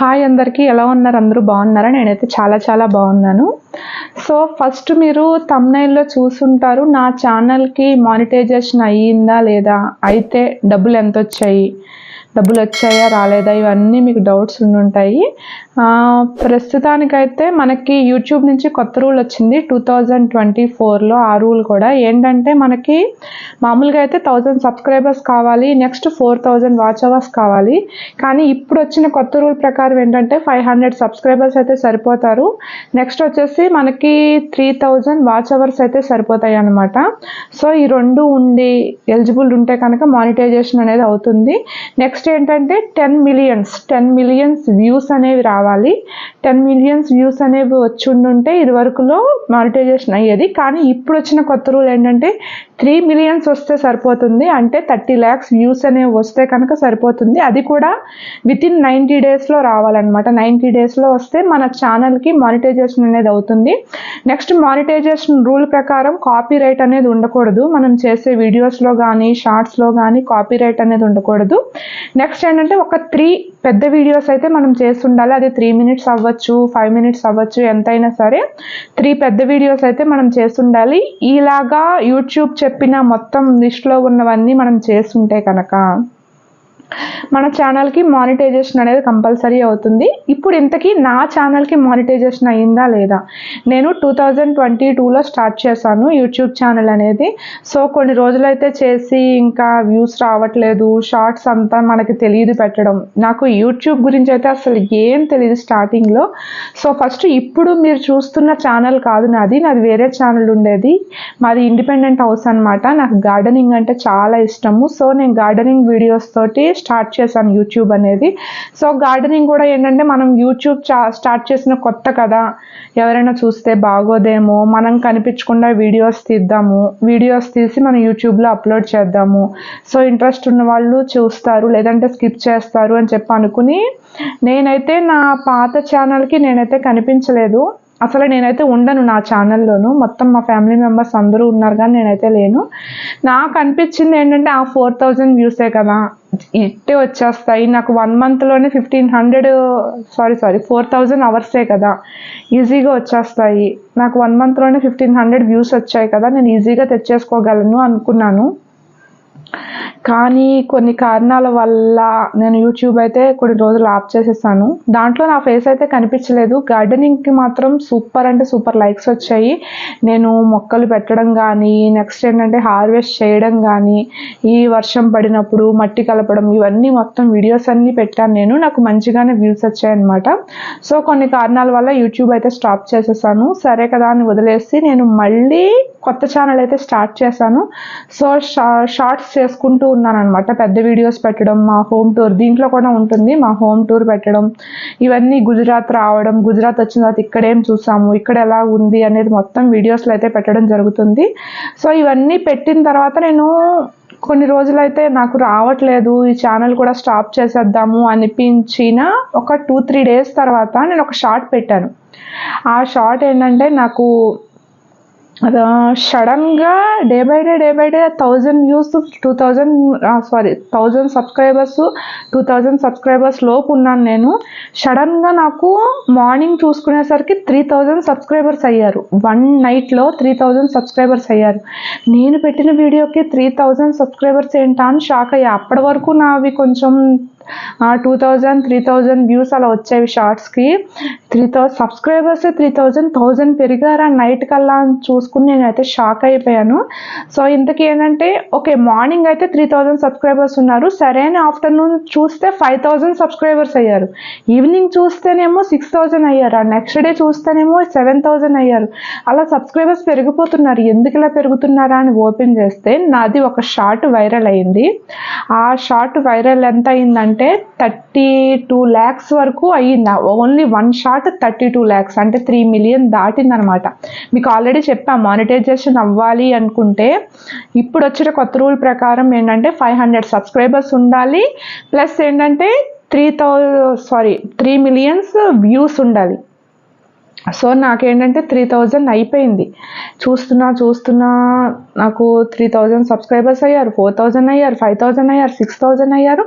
Hi అందరికీ ఎలా ఉన్నారు? అందరూ బాగున్నారా? నేనైతే చాలా చాలా బాగున్నాను. సో ఫస్ట్ మీరు తమ్నైల్లో చూసుంటారు నా ఛానల్కి మానిటైజేషన్ అయ్యిందా లేదా? అయితే డబ్బులు ఎంత వచ్చాయి డబ్బులు వచ్చాయా? రాలేదా? ఇవన్నీ మీకు డౌట్స్ ఉండుంటాయి. ప్రస్తుతానికైతే మనకి యూట్యూబ్ నుంచి కొత్త రూల్ వచ్చింది. టూ థౌజండ్ ట్వంటీ ఫోర్లో ఆ రూల్ కూడా. ఏంటంటే మనకి మామూలుగా అయితే థౌజండ్ సబ్స్క్రైబర్స్ కావాలి next four thousand watch hours కావాలి. కానీ ఇప్పుడు వచ్చిన కొత్త రూల్ ప్రకారం ఏంటంటే ఫైవ్ హండ్రెడ్ సబ్స్క్రైబర్స్ అయితే సరిపోతారు. నెక్స్ట్ వచ్చేసి మనకి త్రీ థౌజండ్ వాచ్ అవర్స్ అయితే సరిపోతాయి అనమాట సో ఈ రెండు ఉండి ఎలిజిబుల్ ఉంటే కనుక మానిటైజేషన్ అనేది అవుతుంది. నెక్స్ట్ ఏంటంటే ten millions ten millions views అనేవి రావాలి. టెన్ మిలియన్స్ వ్యూస్ అనేవి వచ్చి ఉండుంటే ఇది వరకులో మానిటైజేషన్ అయ్యేది. కానీ ఇప్పుడు వచ్చిన కొత్త రూల్ ఏంటంటే త్రీ మిలియన్స్ వస్తే సరిపోతుంది అంటే థర్టీ ల్యాక్స్ వ్యూస్ అనేవి వస్తే కనుక సరిపోతుంది. అది కూడా విత్ ఇన్ నైంటీ డేస్లో రావాలన్నమాట నైంటీ డేస్లో వస్తే మన ఛానల్కి మానిటైజేషన్ అనేది అవుతుంది. నెక్స్ట్ మానిటైజేషన్ రూల్ ప్రకారం కాపీ రైట్ అనేది ఉండకూడదు. మనం చేసే వీడియోస్లో కానీ షార్ట్స్లో కానీ కాపీ రైట్ అనేది ఉండకూడదు. నెక్స్ట్ ఏంటంటే ఒక త్రీ పెద్ద వీడియోస్ అయితే మనం చేస్తుండాలి. అది త్రీ మినిట్స్ అవ్వచ్చు ఫైవ్ మినిట్స్ అవ్వచ్చు ఎంతైనా సరే త్రీ పెద్ద వీడియోస్ అయితే మనం చేస్తుండాలి. ఇలాగా యూట్యూబ్ చెప్పిన మొత్తం లిస్ట్లో ఉన్నవన్నీ మనం చేస్తుంటే కనుక. మన ఛానల్కి మానిటైజేషన్ అనేది కంపల్సరీ అవుతుంది. ఇప్పుడు ఇంతకీ నా ఛానల్కి మానిటైజేషన్ అయ్యిందా లేదా? నేను టూ థౌజండ్ ట్వంటీ టూలో స్టార్ట్ చేశాను యూట్యూబ్ ఛానల్ అనేది. సో కొన్ని రోజులైతే చేసి ఇంకా వ్యూస్ రావట్లేదు. షార్ట్స్ అంతా మనకి తెలియదు పెట్టడం. నాకు యూట్యూబ్ గురించి అయితే అసలు ఏం తెలియదు స్టార్టింగ్లో సో ఫస్ట్ ఇప్పుడు మీరు చూస్తున్న ఛానల్ కాదు నాది. నాది వేరే ఛానల్ ఉండేది. మాది ఇండిపెండెంట్ హౌస్ అనమాట నాకు గార్డెనింగ్ అంటే చాలా ఇష్టము. సో నేను గార్డెనింగ్ వీడియోస్ తోటి స్టార్ట్ చేశాను యూట్యూబ్ అనేది. సో గార్డెనింగ్ కూడా ఏంటంటే మనం యూట్యూబ్ చా స్టార్ట్ చేసిన కొత్త కదా ఎవరైనా చూస్తే బాగోదేమో మనం కనిపించకుండా వీడియోస్ తీద్దాము. వీడియోస్ తీసి మనం యూట్యూబ్లో అప్లోడ్ చేద్దాము. సో ఇంట్రెస్ట్ ఉన్న వాళ్ళు చూస్తారు లేదంటే స్కిప్ చేస్తారు అని చెప్పి అనుకుని నేనైతే నా పాత ఛానల్కి నేనైతే కనిపించలేదు. అసలు నేనైతే ఉండను నా ఛానల్లోనూ మొత్తం మా ఫ్యామిలీ మెంబర్స్ అందరూ ఉన్నారు కానీ నేనైతే లేను. నాకు అనిపించింది ఏంటంటే ఆ ఫోర్ థౌజండ్ వ్యూసే కదా. ఇట్టే వచ్చేస్తాయి. నాకు one మంత్లోనే fifteen hundred sorry sorry four thousand అవర్సే కదా. ఈజీగా వచ్చేస్తాయి. నాకు వన్ మంత్లోనే ఫిఫ్టీన్ హండ్రెడ్ వ్యూస్ వచ్చాయి కదా. నేను ఈజీగా తెచ్చేసుకోగలను అనుకున్నాను. కానీ కొన్ని కారణాల వల్ల నేను యూట్యూబ్ అయితే కొన్ని రోజులు ఆఫ్ చేసేసాను. దాంట్లో నా ఫేస్ అయితే కనిపించలేదు. గార్డెనింగ్కి మాత్రం సూపర్ అంటే సూపర్ లైక్స్ వచ్చాయి. నేను మొక్కలు పెట్టడం కానీ నెక్స్ట్ ఏంటంటే హార్వెస్ట్ చేయడం కానీ ఈ వర్షం పడినప్పుడు మట్టి కలపడం ఇవన్నీ మొత్తం వీడియోస్ అన్నీ పెట్టాను. నేను నాకు మంచిగానే వ్యూస్ వచ్చాయన్నమాట. సో కొన్ని కారణాల వల్ల యూట్యూబ్ అయితే స్టాప్ చేసేసాను. సరే కదా అని వదిలేసి నేను మళ్ళీ కొత్త ఛానల్ అయితే స్టార్ట్ చేశాను. సో షార్ట్స్ చేసుకుంటూ ఉన్నానమాట పెద్ద వీడియోస్ పెట్టడం మా హోమ్ టూర్ దీంట్లో కూడా ఉంటుంది. మా హోమ్ టూర్ పెట్టడం ఇవన్నీ గుజరాత్ రావడం గుజరాత్ వచ్చిన తర్వాత ఇక్కడేం చూసాము ఇక్కడ ఎలా ఉంది అనేది మొత్తం వీడియోస్లో అయితే పెట్టడం జరుగుతుంది. సో ఇవన్నీ పెట్టిన తర్వాత నేను కొన్ని రోజులైతే నాకు రావట్లేదు ఈ ఛానల్ కూడా స్టాప్ చేసేద్దాము అనిపించిన ఒక టూ త్రీ డేస్ తర్వాత నేను ఒక షార్ట్ పెట్టాను. ఆ షార్ట్ ఏంటంటే నాకు సడన్గా day by day day by day thousand views two thousand sorry thousand subscribers two thousand subscribers లోపు ఉన్నాను నేను. సడన్గా నాకు మార్నింగ్ చూసుకునేసరికి త్రీ థౌజండ్ సబ్స్క్రైబర్స్ అయ్యారు. వన్ నైట్లో త్రీ థౌజండ్ సబ్స్క్రైబర్స్ అయ్యారు. నేను పెట్టిన వీడియోకి త్రీ థౌజండ్ సబ్స్క్రైబర్స్ ఏంటా అని షాక్ అయ్యా. అప్పటి వరకు నావి కొంచెం two thousand three thousand views అలా వచ్చేవి షార్ట్స్కి three thousand subscribers three thousand thousand పెరిగారా night కల్లా అని చూసుకుని నేనైతే షాక్ అయిపోయాను. సో ఇంతకీ ఏంటంటే ఓకే మార్నింగ్ అయితే త్రీ థౌజండ్ సబ్స్క్రైబర్స్ ఉన్నారు. సరే అని ఆఫ్టర్నూన్ చూస్తే ఫైవ్ థౌజండ్ సబ్స్క్రైబర్స్ అయ్యారు. ఈవినింగ్ చూస్తేనేమో సిక్స్ థౌజండ్ అయ్యారు. ఆ నెక్స్ట్ డే చూస్తేనేమో సెవెన్ థౌజండ్ అయ్యారు. అలా సబ్స్క్రైబర్స్ పెరిగిపోతున్నారు. ఎందుకు ఇలా పెరుగుతున్నారా అని ఓపెన్ చేస్తే నాది ఒక షార్ట్ వైరల్ అయింది. ఆ షార్ట్ వైరల్ ఎంత అయిందంటే అంటే థర్టీ టూ ల్యాక్స్ వరకు అయ్యింది? Only one short thirty two lakhs అంటే త్రీ మిలియన్ దాటిందనమాట. మీకు ఆల్రెడీ చెప్పా మానిటైజేషన్ అవ్వాలి అనుకుంటే ఇప్పుడు వచ్చిన కొత్త రూల్ ప్రకారం ఏంటంటే ఫైవ్ హండ్రెడ్ సబ్స్క్రైబర్స్ ఉండాలి ప్లస్ ఏంటంటే three thou sorry three millions views ఉండాలి. సో నాకేంటంటే త్రీ థౌజండ్ అయిపోయింది. చూస్తున్నా చూస్తున్నా నాకు త్రీ థౌజండ్ సబ్స్క్రైబర్స్ అయ్యారు ఫోర్ థౌజండ్ అయ్యారు ఫైవ్ థౌజండ్ అయ్యారు సిక్స్ థౌజండ్ అయ్యారు.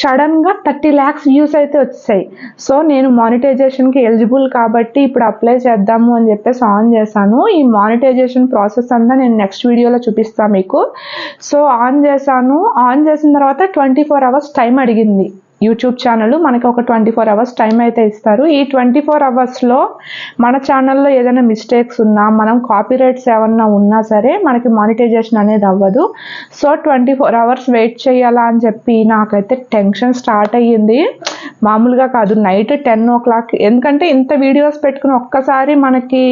సడన్గా థర్టీ ల్యాక్స్ వ్యూస్ అయితే వచ్చాయి. సో నేను మానిటైజేషన్కి ఎలిజిబుల్ కాబట్టి ఇప్పుడు అప్లై చేద్దాము అని చెప్పేసి ఆన్ చేశాను. ఈ మానిటైజేషన్ ప్రాసెస్ అంతా నేను నెక్స్ట్ వీడియోలో చూపిస్తాను మీకు. సో ఆన్ చేశాను. ఆన్ చేసిన తర్వాత ట్వంటీ ఫోర్ అవర్స్ టైం అడిగింది. యూట్యూబ్ ఛానల్ మనకి ఒక ట్వంటీ ఫోర్ అవర్స్ టైం అయితే ఇస్తారు. ఈ ట్వంటీ ఫోర్ అవర్స్లో మన ఛానల్లో ఏదైనా మిస్టేక్స్ ఉన్నా మనం కాపీ రైట్స్ ఏమన్నా ఉన్నా సరే మనకి మానిటైజేషన్ అనేది అవ్వదు. So twenty four hours wait చేయాలా అని చెప్పి నాకైతే టెన్షన్ స్టార్ట్ అయ్యింది. మామూలుగా కాదు నైట్ టెన్ ఓ క్లాక్ ఎందుకంటే ఇంత వీడియోస్ పెట్టుకుని ఒక్కసారి మనకి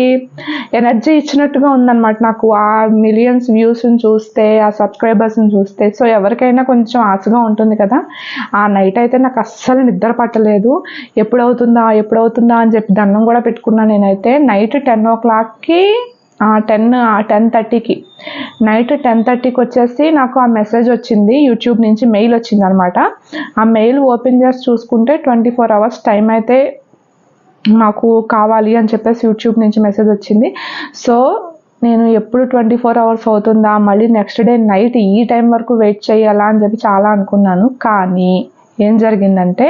ఎనర్జీ ఇచ్చినట్టుగా ఉందన్నమాట నాకు. ఆ మిలియన్స్ వ్యూస్ని చూస్తే ఆ సబ్స్క్రైబర్స్ని చూస్తే. సో ఎవరికైనా కొంచెం ఆశగా ఉంటుంది కదా. ఆ నైట్ అయితే నాకు అస్సలు నిద్ర పట్టలేదు. ఎప్పుడవుతుందా ఎప్పుడవుతుందా అని చెప్పి దండం కూడా పెట్టుకున్నా నేనైతే. నైట్ టెన్ ఓ క్లాక్కి టెన్ టెన్ థర్టీకి. నైట్ టెన్ థర్టీకి వచ్చేసి నాకు ఆ మెసేజ్ వచ్చింది. యూట్యూబ్ నుంచి మెయిల్ వచ్చింది అనమాట ఆ మెయిల్ ఓపెన్ చేసి చూసుకుంటే ట్వంటీ ఫోర్ అవర్స్ టైం అయితే నాకు కావాలి అని చెప్పేసి యూట్యూబ్ నుంచి మెసేజ్ వచ్చింది. సో నేను ఎప్పుడు ట్వంటీ ఫోర్ అవర్స్ అవుతుందా మళ్ళీ నెక్స్ట్ డే నైట్ ఈ టైం వరకు వెయిట్ చేయాలా అని చెప్పి చాలా అనుకున్నాను. కానీ ఏం జరిగిందంటే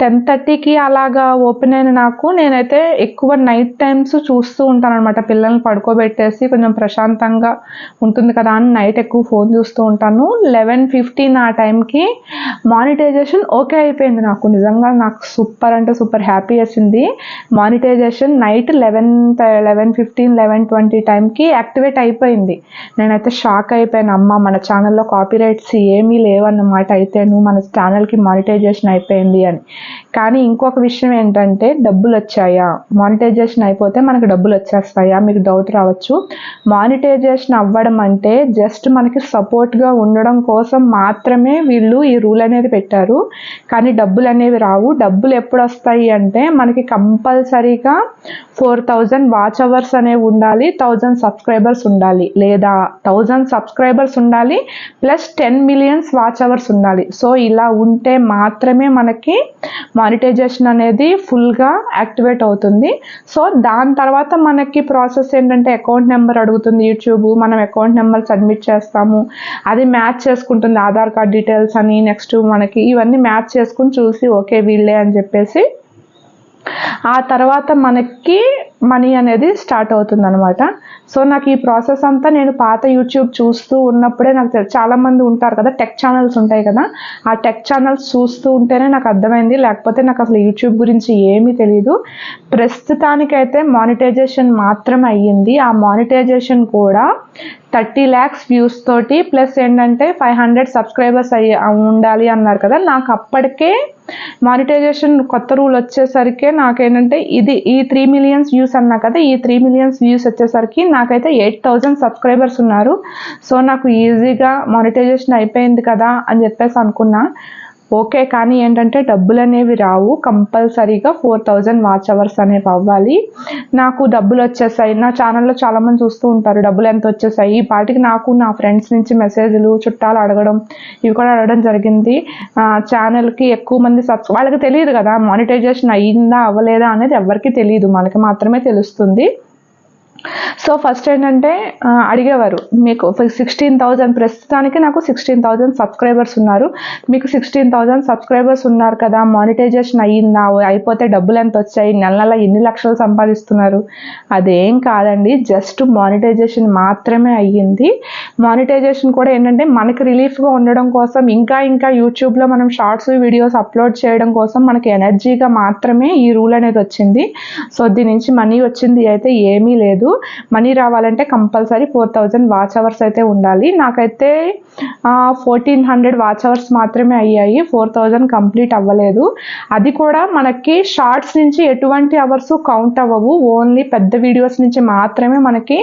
టెన్ థర్టీకి అలాగా ఓపెన్ అయిన నాకు నేనైతే ఎక్కువ నైట్ టైమ్స్ చూస్తూ ఉంటాను అనమాట పిల్లల్ని పడుకోబెట్టేసి కొంచెం ప్రశాంతంగా ఉంటుంది కదా అని నైట్ ఎక్కువ ఫోన్ చూస్తూ ఉంటాను. లెవెన్ ఫిఫ్టీన్ ఆ టైంకి మానిటైజేషన్ ఓకే అయిపోయింది నాకు. నిజంగా నాకు సూపర్ అంటే సూపర్ హ్యాపీ వేసింది. Monetisation night eleven eleven fifteen eleven twenty టైంకి యాక్టివేట్ అయిపోయింది. నేనైతే షాక్ అయిపోయాను. అమ్మ మన ఛానల్లో కాపీరైట్స్ ఏమీ లేవన్నమాట అయితే నువ్వు మన ఛానల్కి మానిటైజేషన్ అయిపోయింది అని. కానీ ఇంకొక విషయం ఏంటంటే డబ్బులు వచ్చాయా? మానిటైజేషన్ అయిపోతే మనకు డబ్బులు వచ్చేస్తాయా? మీకు డౌట్ రావచ్చు. మానిటైజేషన్ అవ్వడం అంటే జస్ట్ మనకి సపోర్ట్గా ఉండడం కోసం మాత్రమే వీళ్ళు ఈ రూల్ అనేది పెట్టారు. కానీ డబ్బులు అనేవి రావు. డబ్బులు ఎప్పుడు వస్తాయి అంటే మనకి కంపల్సరీగా ఫోర్ థౌజండ్ వాచ్ అవర్స్ అనేవి ఉండాలి థౌజండ్ సబ్స్క్రైబర్స్ ఉండాలి. లేదా థౌజండ్ సబ్స్క్రైబర్స్ ఉండాలి plus ten millions watch hours ఉండాలి. సో ఇలా ఉంటే మాత్రమే మనకి మానిటైజేషన్ అనేది ఫుల్గా యాక్టివేట్ అవుతుంది. సో దాని తర్వాత మనకి ప్రాసెస్ ఏంటంటే అకౌంట్ నెంబర్ అడుగుతుంది యూట్యూబ్ మనం అకౌంట్ నెంబర్ సబ్మిట్ చేస్తాము. అది మ్యాచ్ చేసుకుంటుంది ఆధార్ కార్డ్ డీటెయిల్స్ అని నెక్స్ట్ మనకి ఇవన్నీ మ్యాచ్ చేసుకుని చూసి ఓకే వీళ్ళే అని చెప్పేసి. ఆ తర్వాత మనకి మనీ అనేది స్టార్ట్ అవుతుందనమాట సో నాకు ఈ ప్రాసెస్ అంతా నేను పాత యూట్యూబ్ చూస్తూ ఉన్నప్పుడే నాకు తెలు- చాలామంది ఉంటారు కదా టెక్ ఛానల్స్ ఉంటాయి కదా ఆ టెక్ ఛానల్స్ చూస్తూ ఉంటేనే నాకు అర్థమైంది. లేకపోతే నాకు అసలు యూట్యూబ్ గురించి ఏమీ తెలియదు ప్రస్తుతానికైతే మానిటైజేషన్ మాత్రమే అయ్యింది. ఆ మానిటైజేషన్ కూడా థర్టీ ల్యాక్స్ వ్యూస్ తోటి ప్లస్ ఏంటంటే ఫైవ్ హండ్రెడ్ సబ్స్క్రైబర్స్ అయ్యి ఉండాలి అన్నారు కదా నాకు అప్పటికే మానిటైజేషన్ కొత్త రూల్ వచ్చేసరికి నాకేంటంటే ఇది ఈ త్రీ మిలియన్స్ వ్యూస్ అన్నా కదా ఈ త్రీ మిలియన్స్ వ్యూస్ వచ్చేసరికి నాకైతే ఎయిట్ థౌజండ్ సబ్స్క్రైబర్స్ ఉన్నారు. సో నాకు ఈజీగా మానిటైజేషన్ అయిపోయింది కదా అని చెప్పేసి అనుకున్నా. ఓకే కానీ ఏంటంటే డబ్బులు అనేవి రావు. కంపల్సరీగా ఫోర్ థౌజండ్ వాచ్ అవర్స్ అనేవి అవ్వాలి. నాకు డబ్బులు వచ్చేసాయి. నా ఛానల్లో చాలామంది చూస్తూ ఉంటారు డబ్బులు ఎంత వచ్చేసాయి? ఈ పాటికి నాకు నా ఫ్రెండ్స్ నుంచి మెసేజ్లు చుట్టాలు అడగడం ఇవి కూడా అడగడం జరిగింది. ఛానల్కి ఎక్కువ మంది సబ్స్ వాళ్ళకి తెలియదు కదా మానిటైజేషన్ అయ్యిందా అవ్వలేదా అనేది ఎవరికి తెలియదు. మనకి మాత్రమే తెలుస్తుంది. సో ఫస్ట్ ఏంటంటే అడిగేవారు మీకు సిక్స్టీన్ థౌజండ్ ప్రస్తుతానికి నాకు సిక్స్టీన్ థౌజండ్ సబ్స్క్రైబర్స్ ఉన్నారు. మీకు సిక్స్టీన్ థౌజండ్ సబ్స్క్రైబర్స్ ఉన్నారు కదా మానిటైజేషన్ అయ్యిందా అయిపోతే డబ్బులు ఎంత వచ్చాయి నెల నెల ఎన్ని లక్షలు సంపాదిస్తున్నారు? అదేం కాదండి జస్ట్ మానిటైజేషన్ మాత్రమే అయ్యింది. మానిటైజేషన్ కూడా ఏంటంటే మనకి రిలీఫ్గా ఉండడం కోసం ఇంకా ఇంకా యూట్యూబ్లో మనం షార్ట్స్ వీడియోస్ అప్లోడ్ చేయడం కోసం మనకి ఎనర్జీగా మాత్రమే ఈ రూల్ అనేది వచ్చింది. సో దీని నుంచి మనీ వచ్చింది అయితే ఏమీ లేదు. మనీ రావాలంటే compulsory four thousand watch hours అయితే ఉండాలి. నాకైతే ఫోర్టీన్ హండ్రెడ్ వాచ్ అవర్స్ మాత్రమే అయ్యాయి. ఫోర్ థౌజండ్ కంప్లీట్ అవ్వలేదు. అది కూడా మనకి షార్ట్స్ నుంచి ఎటువంటి అవర్స్ కౌంట్ అవ్వవు. ఓన్లీ పెద్ద వీడియోస్ నుంచి మాత్రమే మనకి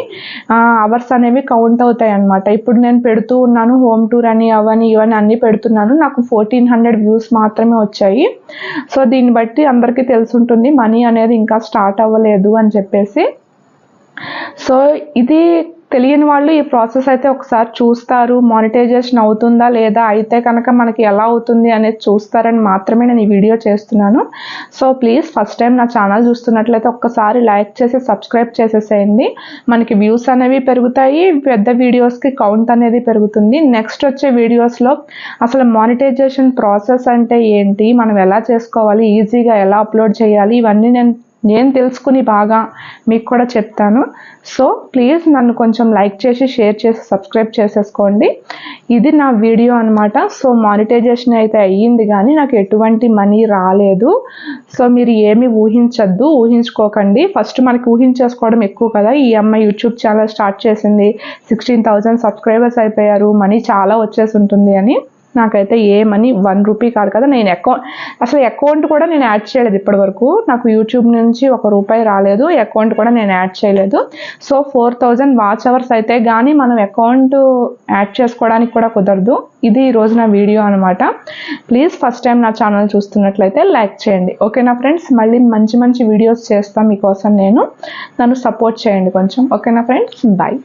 అవర్స్ అనేవి కౌంట్ అవుతాయి అన్నమాట. ఇప్పుడు నేను పెడుతూ ఉన్నాను హోమ్ టూర్ అని అవని ఇవని అన్నీ పెడుతున్నాను. నాకు ఫోర్టీన్ హండ్రెడ్ వ్యూస్ మాత్రమే వచ్చాయి. సో దీన్ని బట్టి అందరికీ తెలుసుంటుంది మనీ అనేది ఇంకా స్టార్ట్ అవ్వలేదు అని చెప్పేసి. సో ఇది తెలియని వాళ్ళు ఈ ప్రాసెస్ అయితే ఒకసారి చూస్తారు. మానిటైజేషన్ అవుతుందా లేదా? అయితే కనుక మనకి ఎలా అవుతుంది అనేది చూస్తారని మాత్రమే నేను ఈ వీడియో చేస్తున్నాను. సో ప్లీజ్ ఫస్ట్ టైం నా ఛానల్ చూస్తున్నట్లయితే ఒక్కసారి లైక్ చేసి సబ్స్క్రైబ్ చేసేసేయండి. మనకి వ్యూస్ అనేవి పెరుగుతాయి. పెద్ద వీడియోస్కి కౌంట్ అనేది పెరుగుతుంది. నెక్స్ట్ వచ్చే వీడియోస్లో అసలు మానిటైజేషన్ ప్రాసెస్ అంటే ఏంటి? మనం ఎలా చేసుకోవాలి? ఈజీగా ఎలా అప్లోడ్ చేయాలి? ఇవన్నీ నేను నేను తెలుసుకుని బాగా మీకు కూడా చెప్తాను. సో ప్లీజ్ నన్ను కొంచెం లైక్ చేసి షేర్ చేసి సబ్స్క్రైబ్ చేసేసుకోండి. ఇది నా వీడియో అనమాట సో మానిటైజేషన్ అయితే అయ్యింది కానీ నాకు ఎటువంటి మనీ రాలేదు. సో మీరు ఏమి ఊహించద్దు ఊహించుకోకండి. ఫస్ట్ మనకి ఊహించేసుకోవడం ఎక్కువ కదా. ఈ అమ్మాయి యూట్యూబ్ ఛానల్ స్టార్ట్ చేసింది. సిక్స్టీన్ థౌజండ్ సబ్స్క్రైబర్స్ అయిపోయారు. మనీ చాలా వచ్చేసి ఉంటుంది అని. నాకైతే ఏ మనీ వన్ రూపీ కాదు కదా నేను అకౌంట్ అసలు అకౌంట్ కూడా నేను యాడ్ చేయలేదు ఇప్పటి వరకు నాకు యూట్యూబ్ నుంచి ఒక రూపాయి రాలేదు అకౌంట్ కూడా నేను యాడ్ చేయలేదు. So four thousand watch hours అయితే కానీ మనం అకౌంట్ యాడ్ చేసుకోవడానికి కూడా కుదరదు. ఇది ఈరోజు నా వీడియో అనమాట ప్లీజ్ ఫస్ట్ టైం నా ఛానల్ చూస్తున్నట్లయితే లైక్ చేయండి. ఓకేనా ఫ్రెండ్స్ మళ్ళీ మంచి మంచి వీడియోస్ చేస్తాను మీకోసం నేను. నన్ను సపోర్ట్ చేయండి కొంచెం. ఓకేనా ఫ్రెండ్స్ బాయ్